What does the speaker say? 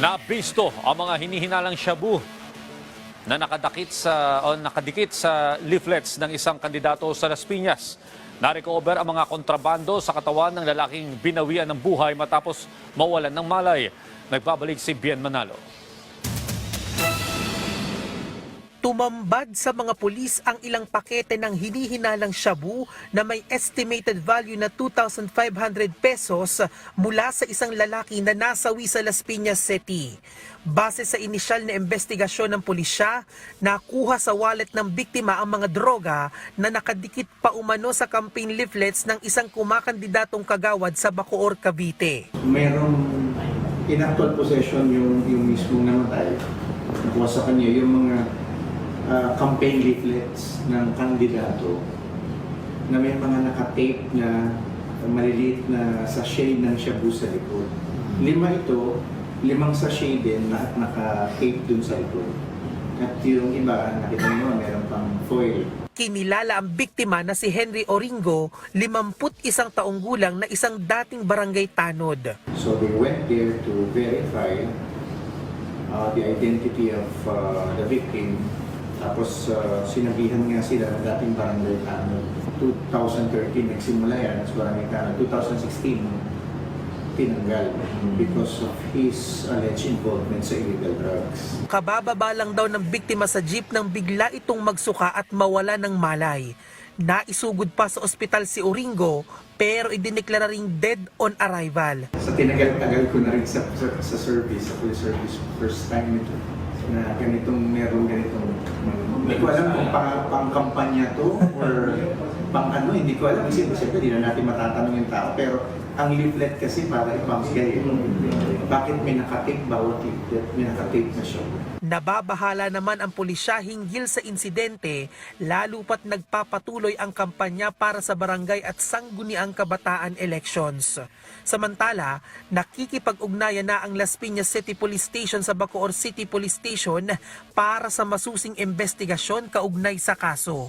Nabisto ang mga hinihinalang shabu na nakadakit sa o nakadikit sa leaflets ng isang kandidato sa Las Piñas. Narecover ang mga kontrabando sa katawan ng lalaking binawian ng buhay matapos mawalan ng malay. Nagbabalik si Bien Manalo. Tumambad sa mga pulis ang ilang pakete ng hinihinalang shabu na may estimated value na 2,500 pesos mula sa isang lalaki na nasawi sa Las Piñas City. Base sa inisyal na investigasyon ng pulisya, nakuha sa wallet ng biktima ang mga droga na nakadikit pa umano sa campaign leaflets ng isang kumakandidatong kagawad sa Bacoor, Cavite. merong in actual possession yung, yung mismong namatay. Nakuha sa kanya yung mga campaign leaflets ng kandidato na may mga nakatape na maliliit na sachet ng shabu sa likod. Lima ito, limang sachet din lahat naka-tape dun sa likod. At yung iba, nakita nyo, meron pang foil. Kinilala ang biktima na si Henry Oringo, 51 taong gulang na isang dating barangay tanod. So they went there to verify uh, the identity of uh, the victim. Tapos uh, sinabihan nga sila ng dating barangay tanod. 2013 nagsimula yan sa barangay tanod. 2016 tinanggal because of his alleged involvement sa illegal drugs. Kabababa lang daw ng biktima sa jeep nang bigla itong magsuka at mawala ng malay. Naisugod pa sa ospital si Oringo pero idineklara ring dead on arrival. Sa tinagal-tagal ko na rin sa, sa, sa service, sa police service, first time ito na ganitong meron ganitong hindi ko alam kung pang, kampanya to or pang ano, hindi ko alam kasi siyempre hindi na natin matatanong yung tao pero ang leaflet kasi para ibang gay bakit may nakatape bawat leaflet may nakatape na siya Nababahala naman ang pulisya hinggil sa insidente lalo pat nagpapatuloy ang kampanya para sa barangay at sangguniang kabataan elections. Samantala, nakikipag-ugnayan na ang Las Piñas City Police Station sa Bacoor City Police Station para sa masusing investigasyon kaugnay sa kaso.